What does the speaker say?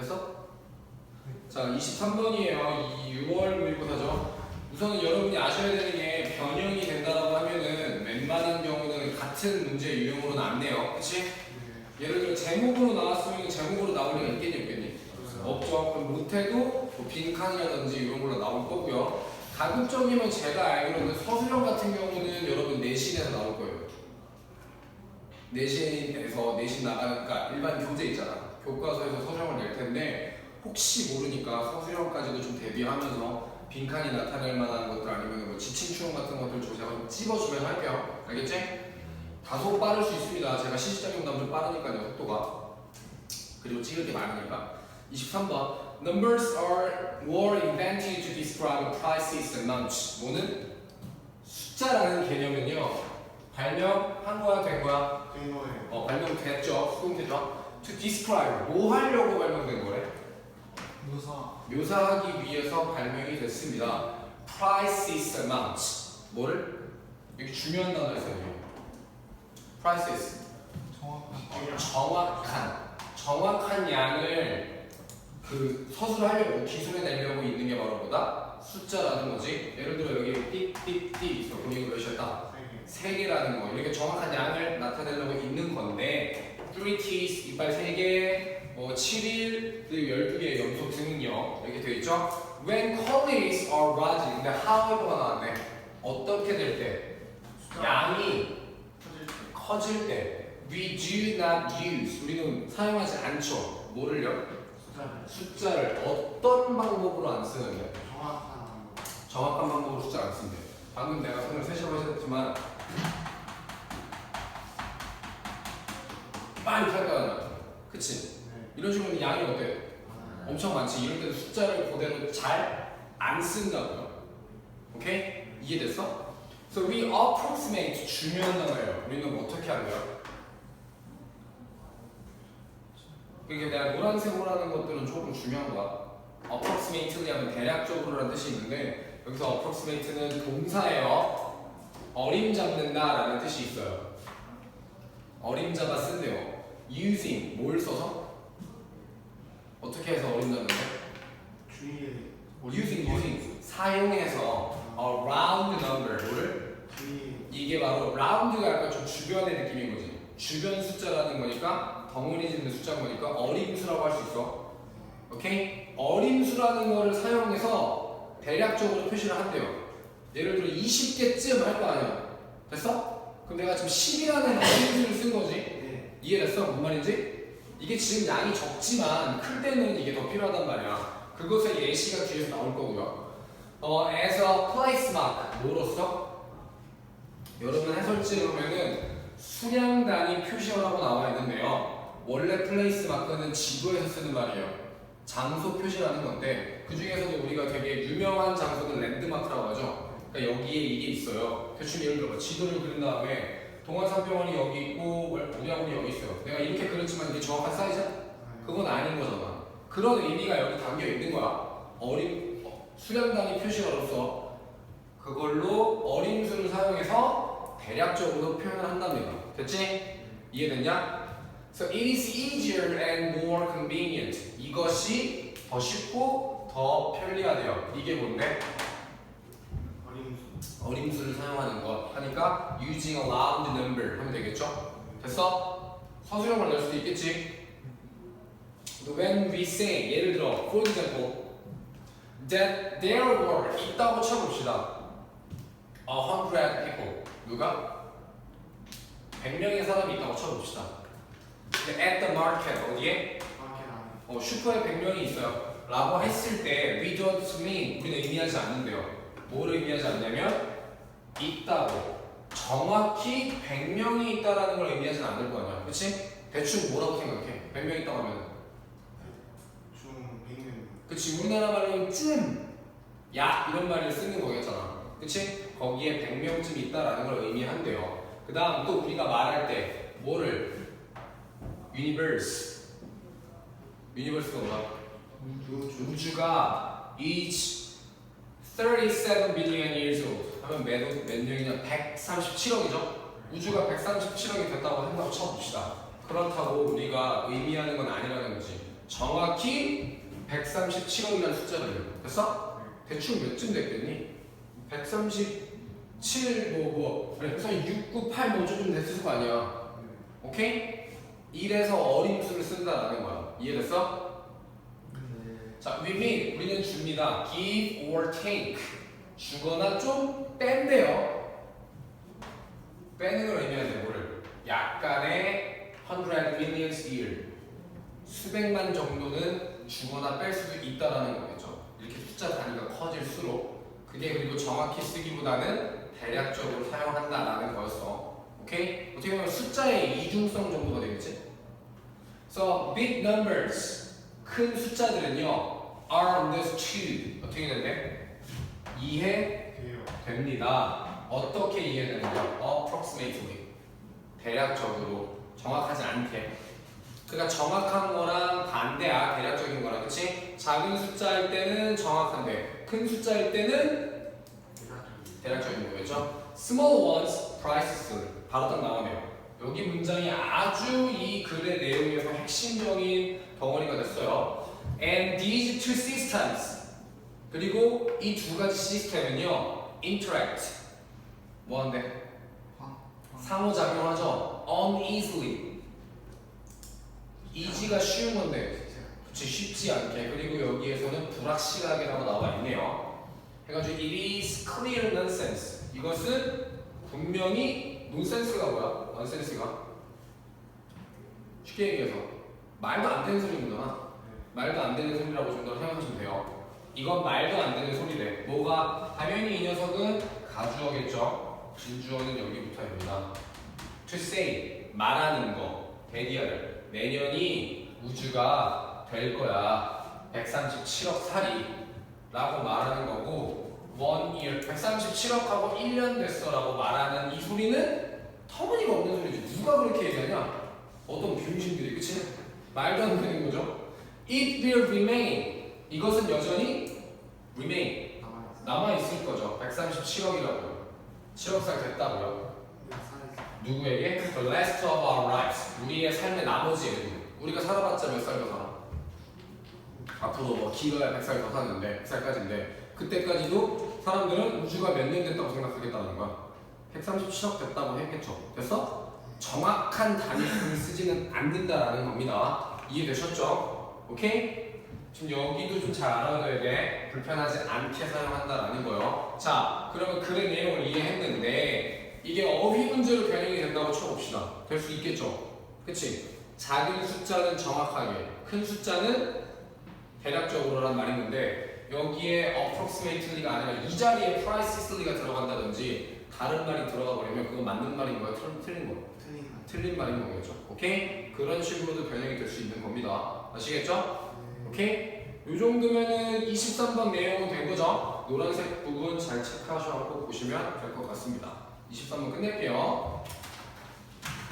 됐어? 자 23번이에요. 이 6월 모의고사죠. 우선은 여러분이 아셔야 되는 게 변형이 된다라고 하면은 웬만한 경우는 같은 문제 유형으로는 안 내요. 그치? 예를 들어 제목으로 나왔으면 제목으로 나올 리가 있겠니 없겠니? 없죠. 그럼 못해도 뭐 빈칸이라든지 이런 걸로 나올 거고요. 가급적이면 제가 알기로는 서술형 같은 경우는 여러분 내신에서 나올 거예요. 내신에서 내신 나가니까 일반 교재 있잖아. 교과서에서 서술형을 낼 텐데 혹시 모르니까 서술형까지도 좀 대비하면서 빈칸이 나타날 만한 것들 아니면 뭐 지칭추론 같은 것들 좀 찝어주면 할게요. 알겠지? 다소 빠를 수 있습니다. 제가 실시작용담 좀 빠르니까요, 속도가. 그리고 찍을 게 많으니까. 23번. Numbers are were invented to describe prices and amounts. 뭐는 숫자라는 개념은요. 발명한 거야, 된 거야? 된 거예요. 어, 발명됐죠. 수동태죠. To describe. 뭐 하려고 발명된 거래? 묘사. 묘사하기 위해서 발명이 됐습니다. Prices amounts. 뭐를? 여기 중요한 단어 있어요. Prices. 정확한. 정확한 정확한 양을 그 서술하려고 기술해 내려고 있는 게 바로 뭐다? 숫자라는 거지. 예를 들어 여기 띡띡띡 있어. 그럼 이거 몇이었다? 세 개. 세 개라는 거. 이렇게 정확한 양을 나타내려고 있는 건데 teeth 이빨 세 개, 뭐 7일 그리고 12개의 연속 등은요. 이렇게 되어 있죠. When collies are rising. 근데 however가 나왔네. 어떻게 될 때? 양이. 커질 때 we do not use 우리는 사용하지 않죠 뭐를요? 숫자를. 어떤 방법으로 안 쓰는데 정확한 방법. 정확한 방법으로 숫자 안 쓴대 방금 내가 손을 세시라고 했지만 빨리 탈거하잖아 그치? 네. 이런 식으로 양이 어때? 많아요. 엄청 많지 이럴 때는 숫자를 그대로 잘 안 쓴다고요 오케이? 이해됐어? So we approximate 중요한 단어예요 우리는 뭐 어떻게 한대요? 그게 내가 노란색으로 하는 것들은 조금 중요한 거야. approximately 하면 대략적으로라는 뜻이 있는데 여기서 approximate는 동사예요. 어림잡는다 라는 뜻이 있어요. 어림잡아 쓴대요. Using 뭘 써서? 어떻게 해서 어림잡는데? 주위에. using using 사용해서 a round number 뭐를? 주위에. 이게 바로 라운드가 약간 좀 주변의 느낌인 거지. 주변 숫자라는 거니까 덩어리 짓는 숫자인 거니까 어림수라고 할 수 있어. 오케이? 어림수라는 거를 사용해서 대략적으로 표시를 한대요. 예를 들어 20개쯤 할 거 아니야. 됐어? 그럼 내가 지금 10이라는 어림수를 쓴 거지. 네. 이해됐어? 뭔 말인지? 이게 지금 양이 적지만 클 때는 이게 더 필요하단 말이야. 그것의 예시가 뒤에서 나올 거고요. 어, as a place mark 뭐로써? 여러분 해설지 보면은 수량 단위 표시어라고 나와 있는데요. 원래 플레이스 마크는 지도에서 쓰는 말이에요. 장소 표시라는 건데 그 중에서도 우리가 되게 유명한 장소는 랜드마크라고 하죠. 그러니까 여기에 이게 있어요. 대충 예를 들어 지도를 그린 다음에 동안산병원이 여기 있고 우리학원이 여기 있어요. 내가 이렇게 그렸지만 이게 정확한 사이즈야? 그건 아닌 거잖아. 그런 의미가 여기 담겨 있는 거야. 어림 어, 수량 단위 표시어로서 그걸로 어림수를 사용해서 대략적으로 표현을 한답니다. 됐지? 이해됐냐? So it is easier and more convenient. 이것이 더 쉽고 더 편리하대요. 이게 뭔데? 어림수. 어림수를 사용하는 것 하니까 using a round number 하면 되겠죠? 됐어? 서술형을 낼 수도 있겠지? When we say 예를 들어 for example that there were 있다고 쳐봅시다 a hundred people 누가? 100명의 사람이 있다고 쳐봅시다 근데 at the market 어디에? 어, 슈퍼에 100명이 있어요. 라고 했을 때 we don't mean 우리는 의미하지 않는데요. 뭘 의미하지 않냐면 있다고 정확히 100명이 있다라는 걸 의미하지는 않을 거 아니야. 그치? 대충 뭐라고 생각해? 100명 있다고 하면 중 백명. 그치 우리나라 말로는 쯤, 야 이런 말을 쓰는 거겠잖아. 그치? 거기에 100명쯤 있다라는 걸 의미한대요. 그 다음 또 우리가 말할 때 뭐를 universe universe가 뭐야? 우주. 우주가 each 37 billion years old 하면 몇, 몇 년이냐? 137억이죠? 우주가 137억이 됐다고 생각을 쳐봅시다. 그렇다고 우리가 의미하는 건 아니라는 거지. 정확히 137억이라는 숫자를 됐어? 대충 몇쯤 됐겠니? 137 뭐뭐 그래서 698 뭐 좀 됐을 거 아니야 오케이? 이래서 어림수를 쓴다라는 거야 이해됐어? 자, we mean 우리는 줍니다. give or take 주거나 좀 뺀대요. 빼는 걸 의미하는 뭐를? 약간의 100 millions year 수백만 정도는 주거나 뺄 수도 있다라는 거겠죠. 이렇게 숫자 단위가 커질수록 그게 그리고 정확히 쓰기보다는 대략적으로 사용한다라는 거였어. 오케이? 어떻게 보면 숫자의 이중성 정도가 되겠지? So big numbers 큰 숫자들은요 are understood 어떻게 되는데. 이해됩니다. 어떻게 이해되는가? approximately 대략적으로 정확하지 않게. 그러니까 정확한 거랑 반대야 대략적인 거랑 그렇지? 작은 숫자일 때는 정확한데 큰 숫자일 때는 대략적인 거겠죠? Small ones, priceless. 바로 딱 나오네요. 여기 문장이 아주 이 글의 내용에서 핵심적인 덩어리가 됐어요. And these two systems. 그리고 이 두 가지 시스템은요, interact. 뭐한데? 상호작용하죠. uneasily. easy가 쉬운 건데, 그치 쉽지 않게. 그리고 여기에서는 불확실하게라고 나와 있네요. 해가지고 it is clear nonsense. 이것은 분명히 nonsense가 뭐야? nonsense가 쉽게 얘기해서 말도 안 되는 소리구나. 말도 안 되는 소리라고 좀 더 생각하시면 돼요. 이건 말도 안 되는 소리래. 뭐가 당연히 이 녀석은 가주어겠죠. 진주어는 여기부터입니다. To say 말하는 거 대디어를 내년이 우주가 될 거야. 137억 살이라고 말하는 거고 one year 137억하고 1년 됐어라고 말하는 이 소리는 터무니가 없는 소리지. 누가 그렇게 얘기하냐? 어떤 병신들이 그치? 말도 안 되는 거죠. It will remain. 이것은 여전히 remain 남아 있을 거죠. 137억이라고요. 7억 살 됐다고요. 누구에게? The rest of our lives. 우리의 삶의 나머지 애들. 우리가 살아봤자 몇 살 더 살아? 앞으로 뭐 길어야 100살 더 사는데 100살까지인데 그때까지도 사람들은 우주가 몇 년 됐다고 생각하겠다는 거야. 137억 됐다고 했겠죠. 됐어? 정확한 단위를 쓰지는 않는다라는 겁니다. 이해되셨죠? 오케이? 지금 여기도 좀 잘 알아둬야 돼. 불편하지 않게 사용한다라는 거요. 자, 그러면 글의 내용을 이해했는데 이게 어휘 문제로 변형이 된다고 쳐봅시다. 될 수 있겠죠? 그치? 작은 숫자는 정확하게, 큰 숫자는 대략적으로란 말인 건데 여기에 approximately가 아니라 이 자리에 precisely가 들어간다든지 다른 말이 들어가 버리면 그건 맞는 말인 거야? 틀- 틀린 거야? 틀린 말인 거겠죠. 오케이? 그런 식으로도 변형이 될 수 있는 겁니다. 아시겠죠? 오케이? 이 정도면은 23번 내용은 된 거죠? 노란색 부분 잘 체크하셔서 보시면 될 것 같습니다. 23번 끝낼게요.